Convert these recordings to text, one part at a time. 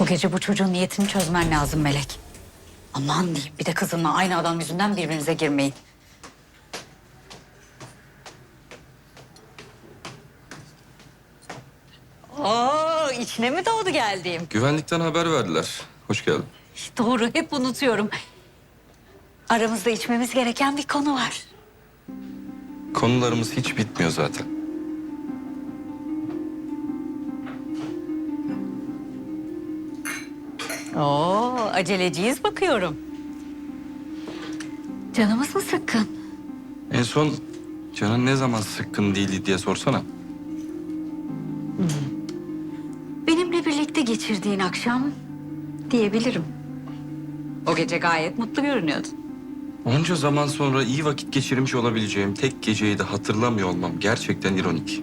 Bu gece bu çocuğun niyetini çözmen lazım Melek. Aman diyeyim bir de kızınla aynı adam yüzünden birbirinize girmeyin. Oo, içine mi doğdu geldiğim? Güvenlikten haber verdiler. Hoş geldin. Doğru, hep unutuyorum. Aramızda içmemiz gereken bir konu var. Konularımız hiç bitmiyor zaten. Oo, aceleciyiz bakıyorum. Canımız mı sıkkın? En son canın ne zaman sıkkın değildi diye sorsana. Benimle birlikte geçirdiğin akşam diyebilirim. O gece gayet mutlu görünüyordun. Onca zaman sonra iyi vakit geçirmiş olabileceğim tek geceyi de hatırlamıyor olmam gerçekten ironik.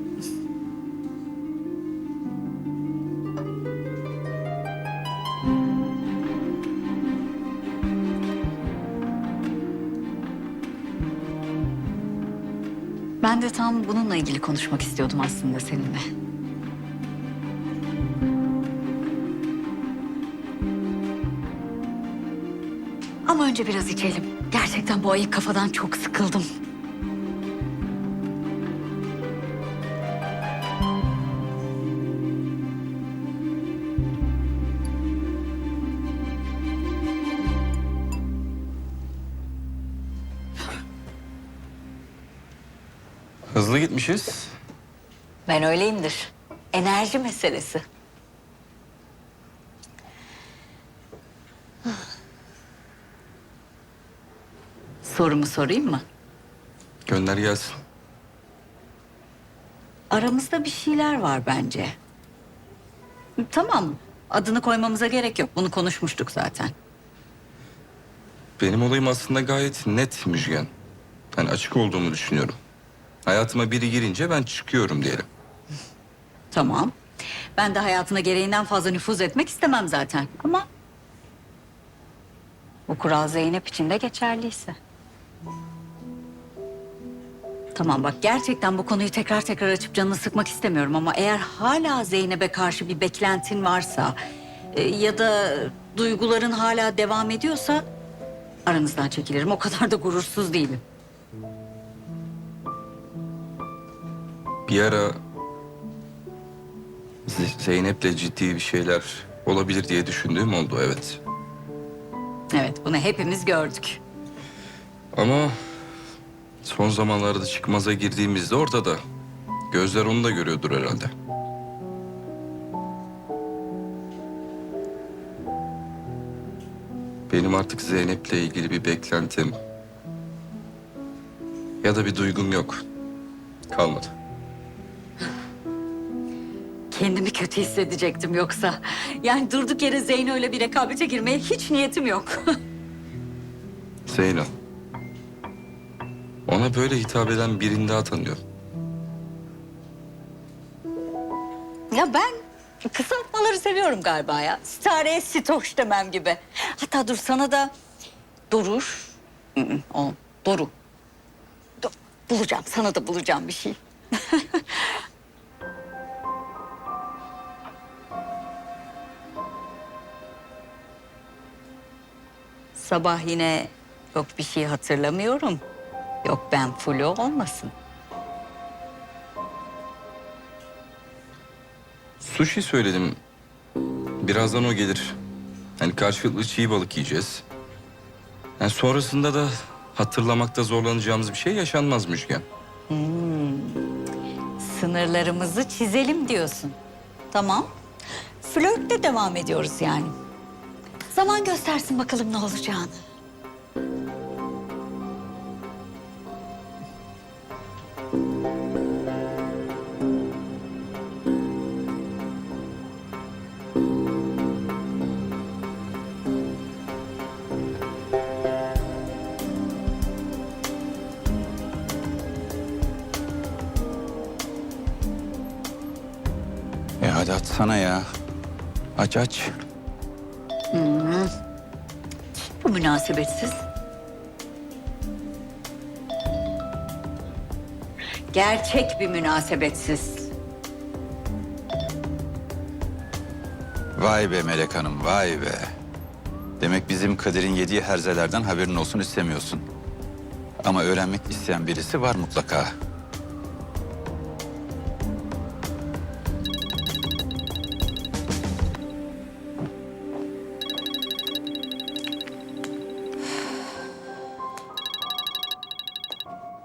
Ben de tam bununla ilgili konuşmak istiyordum aslında seninle. Ama önce biraz içelim. Gerçekten bu ayık kafadan çok sıkıldım. Hızlı gitmişiz. Ben öyleyimdir. Enerji meselesi. Sorumu sorayım mı? Gönder gelsin. Aramızda bir şeyler var bence. Tamam, adını koymamıza gerek yok. Bunu konuşmuştuk zaten. Benim olayım aslında gayet net Müjgan. Ben açık olduğumu düşünüyorum. Hayatıma biri girince ben çıkıyorum diyelim. Tamam. Ben de hayatına gereğinden fazla nüfuz etmek istemem zaten. Ama bu kural Zeynep için de geçerliyse. Tamam bak gerçekten bu konuyu tekrar tekrar açıp canını sıkmak istemiyorum ama eğer hala Zeynep'e karşı bir beklentin varsa e, ya da duyguların hala devam ediyorsa aranızdan çekilirim. O kadar da gurursuz değilim. Bir ara Z- Zeynep'le ciddi bir şeyler olabilir diye düşündüğüm oldu evet. Evet bunu hepimiz gördük. Ama son zamanlarda çıkmaza girdiğimizde ortada. Gözler onu da görüyordur herhalde. Benim artık Zeynep'le ilgili bir beklentim ya da bir duygum yok. Kalmadı. Kendimi kötü hissedecektim yoksa. Yani durduk yere Zeyno ile bir rekabete girmeye hiç niyetim yok. Zeyno. Ona böyle hitap eden birini daha tanıyorum. ya ben kısaltmaları seviyorum galiba ya. Stare sitoş demem gibi. Hatta dur sana da Doruş. Hı hı, O Doru. Do- bulacağım sana da bulacağım bir şey. Sabah yine yok bir şey hatırlamıyorum. Yok ben flu olmasın. Sushi söyledim. Birazdan o gelir. Yani karşılıklı çiğ balık yiyeceğiz. Yani sonrasında da hatırlamakta zorlanacağımız bir şey yaşanmaz Müjgan. Sınırlarımızı çizelim diyorsun. Tamam. Flörtle devam ediyoruz yani. Zaman göstersin bakalım ne olacağını. E hadi atsana ya. Aç aç. Bu münasebetsiz. Gerçek bir münasebetsiz. Vay be Melek Hanım, vay be. Demek bizim Kadir'in yediği herzelerden haberin olsun istemiyorsun. Ama öğrenmek isteyen birisi var mutlaka.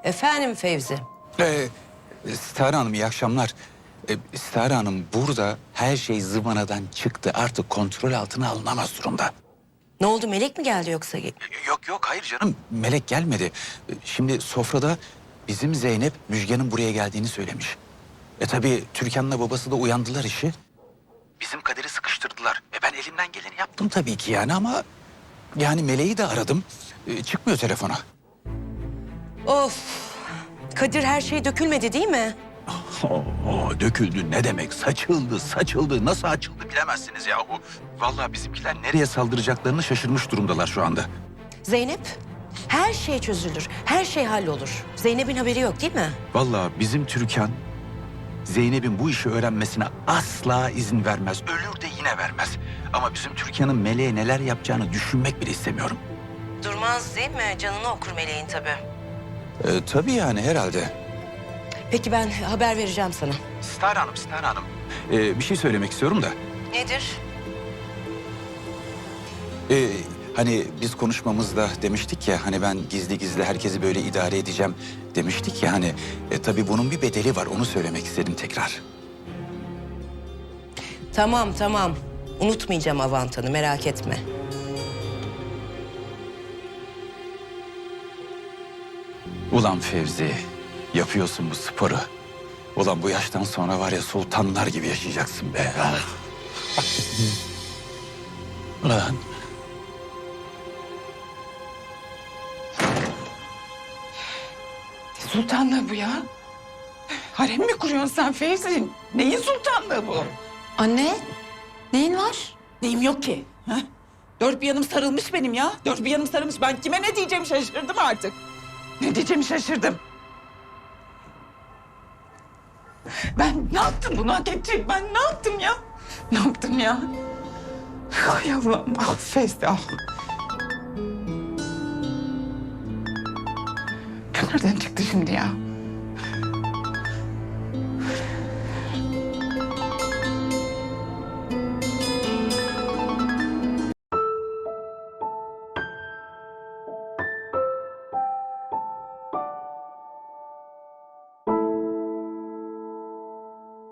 Efendim Fevzi. Ee, Stare Hanım iyi akşamlar. Ee, Stare Hanım burada her şey zıvanadan çıktı. Artık kontrol altına alınamaz durumda. Ne oldu Melek mi geldi yoksa? Yok yok hayır canım Melek gelmedi. Ee, Şimdi sofrada bizim Zeynep Müjgan'ın buraya geldiğini söylemiş. E tabii Türkan'la babası da uyandılar işi. Bizim Kadir'i sıkıştırdılar. E ben elimden geleni yaptım tabii ki yani ama... Yani Meleği de aradım. E, çıkmıyor telefona. Of. Kadir her şey dökülmedi değil mi? Oo, döküldü ne demek? Saçıldı, saçıldı. Nasıl açıldı bilemezsiniz yahu. Vallahi bizimkiler nereye saldıracaklarını şaşırmış durumdalar şu anda. Zeynep? Her şey çözülür. Her şey hallolur. Zeynep'in haberi yok değil mi? Vallahi bizim Türkan Zeynep'in bu işi öğrenmesine asla izin vermez. Ölür de yine vermez. Ama bizim Türkan'ın Meleğe neler yapacağını düşünmek bile istemiyorum. Durmaz değil mi? Canını okur Meleğin tabii. E, tabii yani herhalde. Peki ben haber vereceğim sana. Star Hanım, Star Hanım. E, bir şey söylemek istiyorum da. Nedir? E, hani biz konuşmamızda demiştik ya hani ben gizli gizli herkesi böyle idare edeceğim demiştik ya hani. E, tabii bunun bir bedeli var onu söylemek istedim tekrar. Tamam tamam. Unutmayacağım avantanı merak etme. Ulan Fevzi, yapıyorsun bu sporu. Ulan bu yaştan sonra var ya sultanlar gibi yaşayacaksın be. Ulan. Sultanlığı bu ya. Harem mi kuruyorsun sen Fevzi? Neyin sultanlığı bu? Anne, neyin var? Neyim yok ki? Ha? Dört bir yanım sarılmış benim ya. Dört bir yanım sarılmış. Ben kime ne diyeceğimi şaşırdım artık. Ne diyeceğimi şaşırdım. Ben ne yaptım bunu hak edecek? Ben ne yaptım ya? Ne yaptım ya? Ay Allah'ım ah Fevzi ah. Bu nereden çıktı şimdi ya?